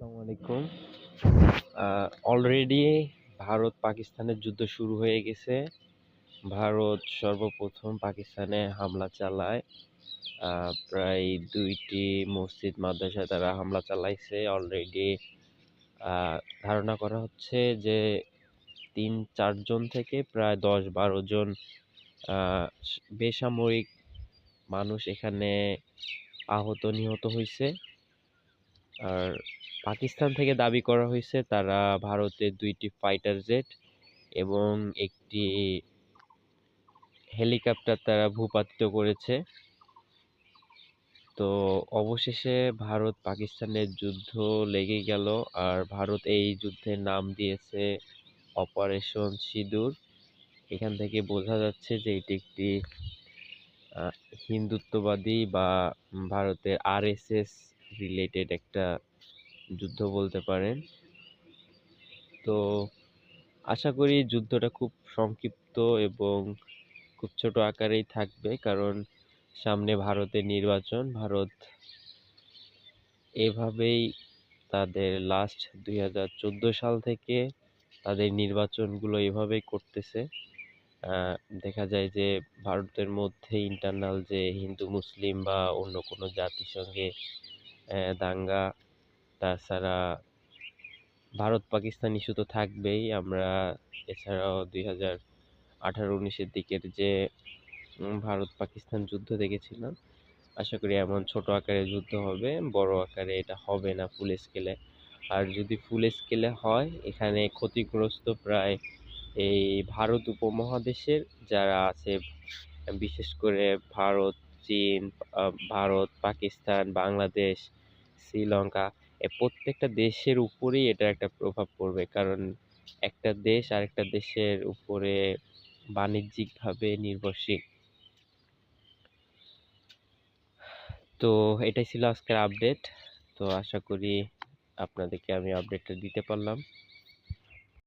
আসসালামু আলাইকুম। অলরেডি ভারত পাকিস্তানের যুদ্ধ শুরু হয়ে গেছে। ভারত সর্বপ্রথম পাকিস্তানে হামলা চালায়। প্রায় দুইটি মসজিদ, মাদ্রাসায় তারা হামলা চালাইছে। অলরেডি ধারণা করা হচ্ছে যে তিন চারজন থেকে প্রায় দশ, বারো জন বেসামরিক মানুষ এখানে আহত, নিহত হয়েছে আর পাকিস্তান থেকে দাবি করা হয়েছে তারা ভারতের দুইটি ফাইটার জেট এবং একটি হেলিকপ্টার তারা ভূপাতিত করেছে। তো অবশেষে ভারত পাকিস্তানের যুদ্ধ লেগে গেল আর ভারত এই যুদ্ধের নাম দিয়েছে অপারেশন সিঁদুর। এখান থেকে বোঝা যাচ্ছে যে এটি একটি হিন্দুত্ববাদী বা ভারতের আরএসএস রিলেটেড একটা যুদ্ধ বলতে পারেন। তো আশা করি যুদ্ধটা খুব সংক্ষিপ্ত এবং খুব ছোট আকারেই থাকবে, কারণ সামনে ভারতের নির্বাচন। ভারত এভাবেই তাদের লাস্ট দুই হাজার চোদ্দ সাল থেকে তাদের নির্বাচনগুলো এভাবেই করতেছে। দেখা যায় যে ভারতের মধ্যে ইন্টারনাল যে হিন্দু, মুসলিম বা অন্য কোনো জাতির সঙ্গে দাঙ্গা, তাছাড়া ভারত পাকিস্তান ইস্যু তো থাকবেই। আমরা এছাড়াও দুই হাজার আঠারো উনিশের দিকের যে ভারত পাকিস্তান যুদ্ধ দেখেছিলাম, আশা করি এমন ছোট আকারে যুদ্ধ হবে, বড় আকারে এটা হবে না ফুল স্কেলে আর যদি ফুল স্কেলে হয়, এখানে ক্ষতিগ্রস্ত প্রায় এই ভারত উপমহাদেশের যারা আছে, বিশেষ করে ভারত, চীন ভারত, পাকিস্তান, বাংলাদেশ শ্রীলঙ্কা প্রত্যেকটা দেশের উপরেই এটার একটা প্রভাব পড়বে। কারণ একটা দেশ আরেকটা দেশের উপরে বাণিজ্যিকভাবে নির্ভরশীল। তো এটাই ছিল আজকের আপডেট তো আশা করি আপনাদেরকে আমি আপডেটটা দিতে পারলাম।